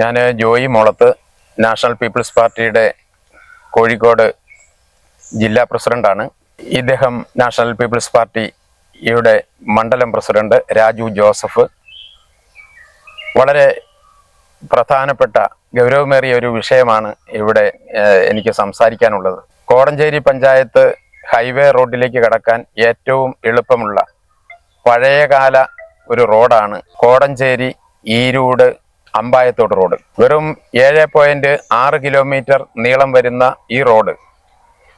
ഞാൻ Joy Molath national people's പാർട്ടിയുടെ കോഴിക്കോട് ജില്ലാ പ്രസിഡന്റാണ്. ഇദ്ദേഹം നാഷണൽ പീപ്പിൾസ് പാർട്ടിയുടെ മണ്ഡലം പ്രസിഡന്റ് രാജു ജോസഫ്. വളരെ പ്രധാനപ്പെട്ട ഗൗരവമേറിയ ഒരു വിഷയമാണ് ഇവിടെ എനിക്ക് സംസാരിക്കാനുള്ളത്. കോടഞ്ചേരി പഞ്ചായത്ത് ഹൈവേ റോഡിലേക്ക് കടക്കാൻ ഏറ്റവും എളുപ്പമുള്ള പഴയകാല ഒരു റോഡാണ് കോടഞ്ചേരി ഈരൂട് അമ്പായത്തോട് റോഡ്. വെറും ഏഴ് പോയിന്റ് ആറ് കിലോമീറ്റർ നീളം വരുന്ന ഈ റോഡ്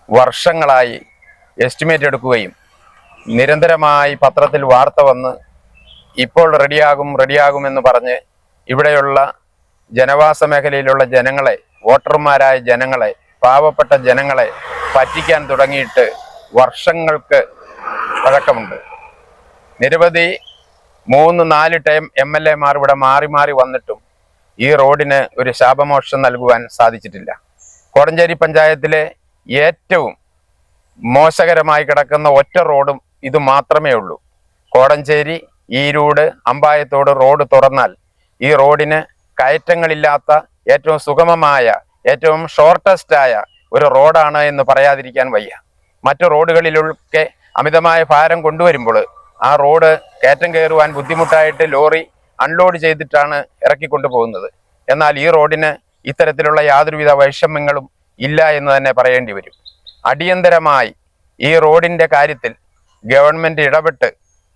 വർഷങ്ങളായി എസ്റ്റിമേറ്റ് എടുക്കുകയും നിരന്തരമായി പത്രത്തിൽ വാർത്ത വന്ന് ഇപ്പോൾ റെഡിയാകും റെഡിയാകുമെന്ന് പറഞ്ഞ് ഇവിടെയുള്ള ജനവാസ മേഖലയിലുള്ള ജനങ്ങളെ വോട്ടർമാരായ ജനങ്ങളെ പാവപ്പെട്ട ജനങ്ങളെ പറ്റിക്കാൻ തുടങ്ങിയിട്ട് വർഷങ്ങൾക്ക് പഴക്കമുണ്ട്. നിരവധി മൂന്ന് നാല് ടൈം എം എൽ എമാർ ഇവിടെ മാറി മാറി വന്നിട്ടും ഈ റോഡിന് ഒരു ശാപമോക്ഷം നൽകുവാൻ സാധിച്ചിട്ടില്ല. കോടഞ്ചേരി പഞ്ചായത്തിലെ ഏറ്റവും മോശകരമായി കിടക്കുന്ന ഒറ്റ റോഡും ഇത് മാത്രമേ ഉള്ളൂ. കോടഞ്ചേരി ഈരൂട് അമ്പായത്തോട് റോഡ് തുറന്നാൽ ഈ റോഡിന് കയറ്റങ്ങളില്ലാത്ത ഏറ്റവും സുഗമമായ ഏറ്റവും ഷോർട്ടസ്റ്റായ ഒരു റോഡാണ് എന്ന് പറയാതിരിക്കാൻ വയ്യ. മറ്റു റോഡുകളിലൊക്കെ അമിതമായ ഭാരം കൊണ്ടുവരുമ്പോൾ ആ റോഡ് കയറ്റം കയറുവാൻ ബുദ്ധിമുട്ടായിട്ട് ലോറി അൺലോഡ് ചെയ്തിട്ടാണ് ഇറക്കിക്കൊണ്ടു പോകുന്നത്. എന്നാൽ ഈ റോഡിന് ഇത്തരത്തിലുള്ള യാതൊരുവിധ വൈഷമ്യങ്ങളും ഇല്ല എന്ന് തന്നെ പറയേണ്ടി വരും. അടിയന്തരമായി ഈ റോഡിന്റെ കാര്യത്തിൽ ഗവൺമെന്റ് ഇടപെട്ട്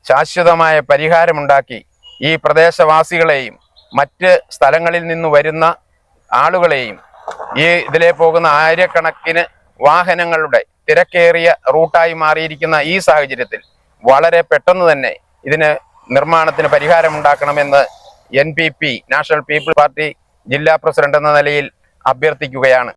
ശാശ്വതമായ പരിഹാരമുണ്ടാക്കി ഈ പ്രദേശവാസികളെയും മറ്റ് സ്ഥലങ്ങളിൽ നിന്ന് വരുന്ന ആളുകളെയും ഈ ഇതിലെ പോകുന്ന ആയിരക്കണക്കിന് വാഹനങ്ങളുടെ തിരക്കേറിയ റൂട്ടായി മാറിയിരിക്കുന്ന ഈ സാഹചര്യത്തിൽ വളരെ പെട്ടെന്ന് തന്നെ ഇതിന് നിർമ്മാണത്തിന് പരിഹാരമുണ്ടാക്കണമെന്ന് N P P national people party ജില്ലാ പ്രസിഡന്റ് എന്ന നിലയിൽ അഭ്യർത്ഥിക്കുകയാണ്.